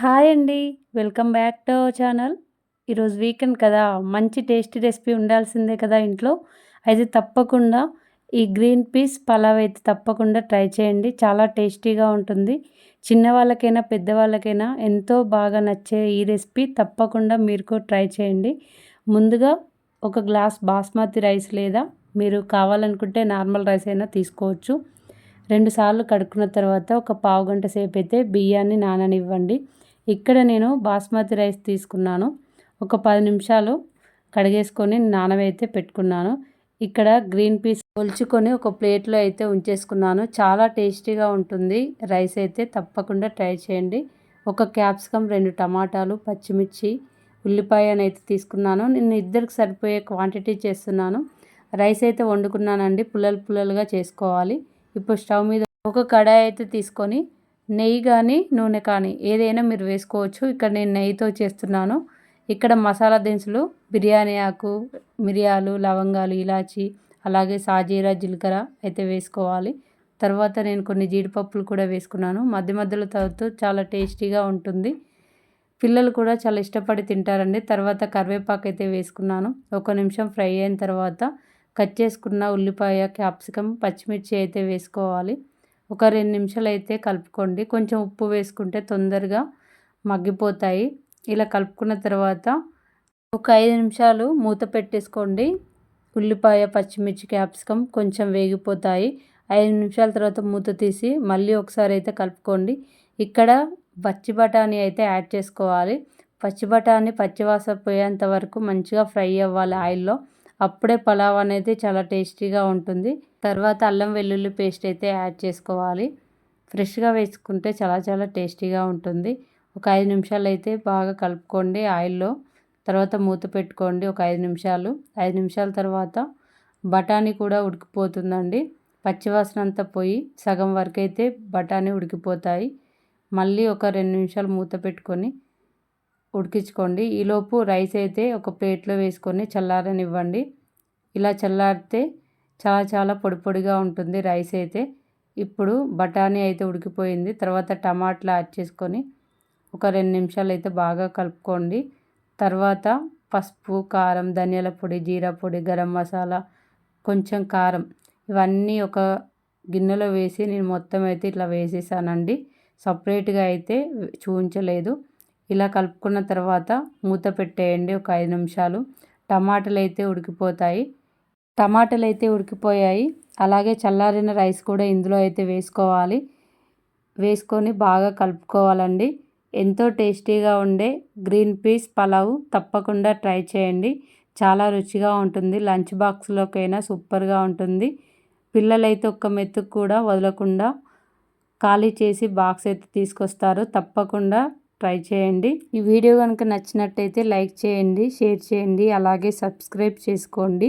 Hi అండి. Welcome back to our channel. ఈరోజు weekend కదా మంచి టేస్టీ రెసిపీ ఉండాల్సిందే కదా ఇంట్లో. అయితే తప్పకుండా ఈ గ్రీన్ పీస్ పలావ్ అయితే తప్పకుండా ట్రై చేయండి. చాలా టేస్టీగా ఉంటుంది. చిన్న వాళ్ళకైనా పెద్దవాళ్ళకైనా ఎంతో బాగా నచ్చే ఈ రెసిపీ తప్పకుండా మీరు కూడా ట్రై చేయండి. ముందుగా ఒక గ్లాస్ బాస్మతి రైస్ లేదా మీరు కావాలనుకుంటే నార్మల్ రైస్ అయినా తీసుకోవచ్చు. రెండుసార్లు కడుక్కున్న తర్వాత ఒక పావు గంట సేపు అయితే బియ్యాన్ని నాననివ్వండి. ఇక్కడ నేను బాస్మతి రైస్ తీసుకున్నాను. ఒక పది నిమిషాలు కడిగేసుకొని నానవైతే పెట్టుకున్నాను. ఇక్కడ గ్రీన్ పీస్ కొలుచుకొని ఒక ప్లేట్లో అయితే ఉంచేసుకున్నాను. చాలా టేస్టీగా ఉంటుంది. రైస్ అయితే తప్పకుండా ట్రై చేయండి. ఒక క్యాప్సికమ్ రెండు టమాటాలు పచ్చిమిర్చి ఉల్లిపాయనైతే తీసుకున్నాను. నేను ఇద్దరికి సరిపోయే క్వాంటిటీ చేస్తున్నాను. రైస్ అయితే వండుకున్నానండి. పుల్లలు పుల్లలుగా చేసుకోవాలి. ఇప్పుడు స్టవ్ మీద ఒక కడాయి అయితే తీసుకొని నెయ్యి కానీ నూనె కానీ ఏదైనా మీరు వేసుకోవచ్చు. ఇక్కడ నేను నెయ్యితో చేస్తున్నాను. ఇక్కడ మసాలా దినుసులు బిర్యానీ ఆకు మిరియాలు లవంగాలు ఇలాచి అలాగే సాజీరా జీలకర్ర అయితే వేసుకోవాలి. తర్వాత నేను కొన్ని జీడిపప్పులు కూడా వేసుకున్నాను. మధ్య మధ్యలో తాగుతూ చాలా టేస్టీగా ఉంటుంది. పిల్లలు కూడా చాలా ఇష్టపడి తింటారండి. తర్వాత కరివేపాకు అయితే వేసుకున్నాను. ఒక నిమిషం ఫ్రై అయిన తర్వాత కట్ చేసుకున్న ఉల్లిపాయ క్యాప్సికమ్ పచ్చిమిర్చి అయితే వేసుకోవాలి. ఒక రెండు నిమిషాలు అయితే కలుపుకోండి. కొంచెం ఉప్పు వేసుకుంటే తొందరగా మగ్గిపోతాయి. ఇలా కలుపుకున్న తర్వాత ఒక ఐదు నిమిషాలు మూత పెట్టేసుకోండి. ఉల్లిపాయ పచ్చిమిర్చి క్యాప్సికమ్ కొంచెం వేగిపోతాయి. ఐదు నిమిషాల తర్వాత మూత తీసి మళ్ళీ ఒకసారి అయితే కలుపుకోండి. ఇక్కడ పచ్చి బఠానీ అయితే యాడ్ చేసుకోవాలి. పచ్చి బఠానీ పచ్చివాస పోయేంత వరకు మంచిగా ఫ్రై అవ్వాలి ఆయిల్లో. అప్పుడే పలావ్ అనేది చాలా టేస్టీగా ఉంటుంది. తర్వాత అల్లం వెల్లుల్లి పేస్ట్ అయితే యాడ్ చేసుకోవాలి. ఫ్రెష్గా వేసుకుంటే చాలా చాలా టేస్టీగా ఉంటుంది. ఒక ఐదు నిమిషాలు అయితే బాగా కలుపుకోండి ఆయిల్లో. తర్వాత మూత పెట్టుకోండి ఒక ఐదు నిమిషాలు. ఐదు నిమిషాల తర్వాత బఠానీ కూడా ఉడికిపోతుందండి. పచ్చివాసన అంతా పోయి సగం వరకు అయితే బఠానీ ఉడికిపోతాయి. మళ్ళీ ఒక రెండు నిమిషాలు మూత పెట్టుకొని ఉడికించుకోండి. ఈలోపు రైస్ అయితే ఒక ప్లేట్లో వేసుకొని చల్లారనివ్వండి. ఇలా చల్లారితే చాలా చాలా పొడి పొడిగా ఉంటుంది రైస్ అయితే. ఇప్పుడు బఠానీ అయితే ఉడికిపోయింది. తర్వాత టమాటాలు యాడ్ చేసుకొని ఒక రెండు నిమిషాలు అయితే బాగా కలుపుకోండి. తర్వాత పసుపు కారం ధనియాల పొడి జీరా పొడి గరం మసాలా కొంచెం కారం ఇవన్నీ ఒక గిన్నెలో వేసి నేను మొత్తం అయితే ఇట్లా వేసేసానండి. సపరేట్గా అయితే చూపించలేదు ఇలా కలుపుకున్న తర్వాత మూత పెట్టేయండి ఒక ఐదు నిమిషాలు. టమాటాలు అయితే ఉడికిపోతాయి. టమాటాలు అయితే ఉడికిపోయాయి. అలాగే చల్లారిన రైస్ కూడా ఇందులో అయితే వేసుకోవాలి. వేసుకొని బాగా కలుపుకోవాలండి. ఎంతో టేస్టీగా ఉండే గ్రీన్ పీస్ పలావ్ తప్పకుండా ట్రై చేయండి. చాలా రుచిగా ఉంటుంది. లంచ్ బాక్స్లోకైనా సూపర్గా ఉంటుంది. పిల్లలైతే ఒక్క మెతుకు కూడా వదలకుండా ఖాళీ చేసి బాక్స్ అయితే తీసుకొస్తారు. తప్పకుండా ట్రై చేయండి. ఈ వీడియో కనుక నచ్చినట్టయితే లైక్ చేయండి షేర్ చేయండి అలాగే సబ్స్క్రైబ్ చేసుకోండి.